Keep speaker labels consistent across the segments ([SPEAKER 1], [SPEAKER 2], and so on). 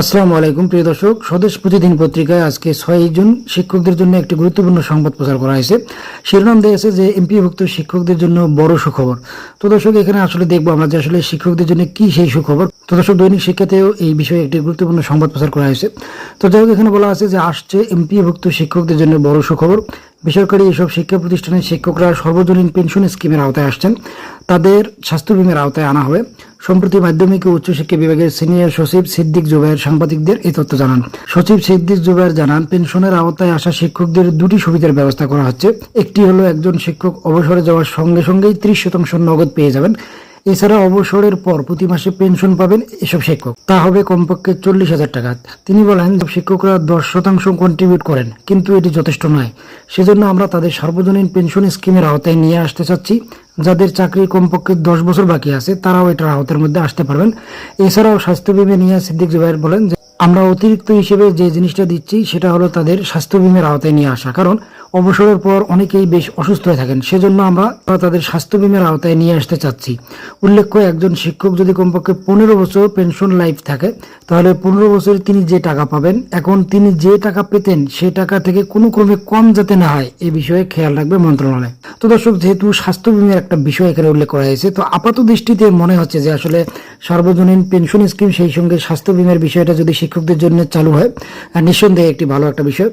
[SPEAKER 1] আসসালামু আলাইকুম, প্রিয় দর্শক। স্বদেশ প্রতিদিন পত্রিকায় আজকে ছয় জন শিক্ষকদের জন্য একটি গুরুত্বপূর্ণ সংবাদ প্রচার করা হয়েছে। শিরোনাম দিয়েছে যে, এমপিভুক্ত শিক্ষকদের জন্য বড় সুখবর। তো দর্শক, এখানে আসলে দেখব আমরা যে আসলে শিক্ষকদের জন্য কি সেই সুখবর। তো দর্শক, দৈনিক শিক্ষাতেও এই বিষয়ে একটি গুরুত্বপূর্ণ সংবাদ প্রচার করা হয়েছে। তো যাই এখানে বলা আছে যে, আসছে এমপিভুক্ত শিক্ষকদের জন্য বড় সুখবর। বেসরকারি এসব শিক্ষা প্রতিষ্ঠানের শিক্ষকরা সর্বজনীন পেনশন স্কিমের আওতায় আসছেন। তাদের স্বাস্থ্য বিমার আওতায় আনা হবে। সম্প্রতি মাধ্যমিক ও উচ্চশিক্ষা বিভাগের সিনিয়র সচিব সিদ্দিক জুবাইর সাংবাদিকদের এই তথ্য জানান। সচিব সিদ্দিক জুবাইর জানান, পেনশনের আওতায় আসা শিক্ষকদের দুটি সুবিধার ব্যবস্থা করা হচ্ছে। একটি হলো একজন শিক্ষক অবসরে যাওয়ার সঙ্গে সঙ্গেই ত্রিশ শতাংশ নগদ পেয়ে যাবেন। এছাড়া অবসরের পর প্রতি মাসে পেনশন পাবেন এসব শিক্ষক। তা হবে কমপক্ষে চল্লিশ হাজার টাকা। তিনি বলেন শিক্ষকরা দশ শতাংশ কন্ট্রিবিউট করেন, কিন্তু এটি যথেষ্ট নয়। সেজন্য আমরা তাদের সার্বজনীন পেনশন স্কিমের আওতায় নিয়ে আসতে চাচ্ছি। যাদের চাকরি কমপক্ষে দশ বছর বাকি আছে, তারাও এটার আওতার মধ্যে আসতে পারবেন। এছাড়াও স্বাস্থ্য বিমা নিয়ে সিদ্দিক জুবাইর বলেন যে আমরা অতিরিক্ত হিসেবে যে জিনিসটা দিচ্ছি, সেটা হলো তাদের স্বাস্থ্য বিমার আওতায় নিয়ে আসা। কারণ অবসরের পর অনেকেই বেশ অসুস্থ হয়ে থাকেন। সেজন্য আমরা তাদের স্বাস্থ্য বিমার আওতায় নিয়ে আসতে চাচ্ছি। উল্লেখ্য, একজন শিক্ষক যদি কমপক্ষে পনেরো বছর পেনশন লাইফ থাকে, তাহলে পনেরো বছরে তিনি যে টাকা পাবেন, এখন তিনি যে টাকা পেতেন, সে টাকা থেকে কোনো ক্রমে কম যাতে না হয়, এ বিষয়ে খেয়াল রাখবে মন্ত্রণালয়। তো দর্শক, যেহেতু স্বাস্থ্য বিমার একটা বিষয় এখানে উল্লেখ করা হয়েছে, তো আপাত দৃষ্টিতে মনে হচ্ছে যে আসলে সার্বজনীন পেনশন স্কিম, সেই সঙ্গে স্বাস্থ্য বিমার বিষয়টা যদি শিক্ষকদের জন্য চালু হয় নিঃসন্দেহে একটি ভালো একটা বিষয়।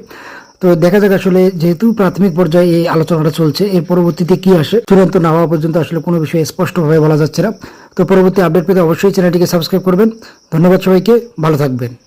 [SPEAKER 1] তো দেখা যাক আসলে যেহেতু প্রাথমিক পর্যায়ে এই আলোচনাটা চলছে, এর পরবর্তীতে কি আসে, চূড়ান্ত না হওয়া পর্যন্ত আসলে কোনো বিষয়ে স্পষ্টভাবে বলা যাচ্ছে না। তো পরবর্তী আপডেট পেতে অবশ্যই চ্যানেলটিকে সাবস্ক্রাইব করবেন। ধন্যবাদ সবাইকে, ভালো থাকবেন।